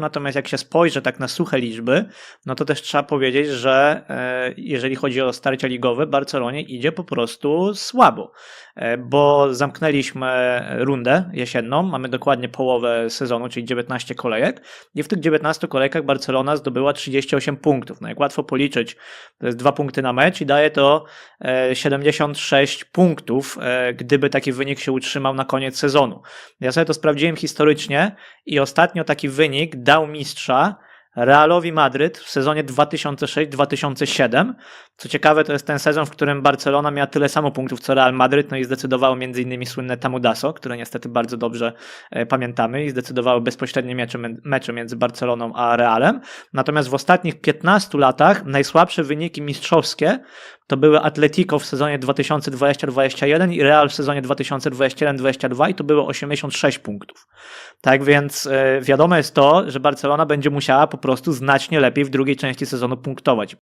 Natomiast jak się spojrzy tak na suche liczby, no to też trzeba powiedzieć, że e, jeżeli chodzi o starcia ligowe, Barcelonie idzie po prostu słabo, e, bo zamknęliśmy rundę jesienną, mamy dokładnie połowę sezonu, czyli 19 kolejek i w tych 19 kolejkach Barcelona zdobyła 38 punktów. No jak łatwo policzyć, to jest dwa punkty na mecz i daje to e, 76 punktów, e, gdyby taki wynik się utrzymał na koniec sezonu. Ja sobie to sprawdziłem historycznie i ostatnio taki wynik dał mistrza Realowi Madryt w sezonie 2006-2007. Co ciekawe, to jest ten sezon, w którym Barcelona miała tyle samo punktów co Real Madryt, no i zdecydowało innymi słynne Tamudaso, które niestety bardzo dobrze e, pamiętamy i zdecydowało bezpośrednie mecze, mecze między Barceloną a Realem. Natomiast w ostatnich 15 latach najsłabsze wyniki mistrzowskie to były Atletico w sezonie 2020-2021 i Real w sezonie 2021-2022 i to było 86 punktów. Tak więc e, wiadomo jest to, że Barcelona będzie musiała po prostu znacznie lepiej w drugiej części sezonu punktować.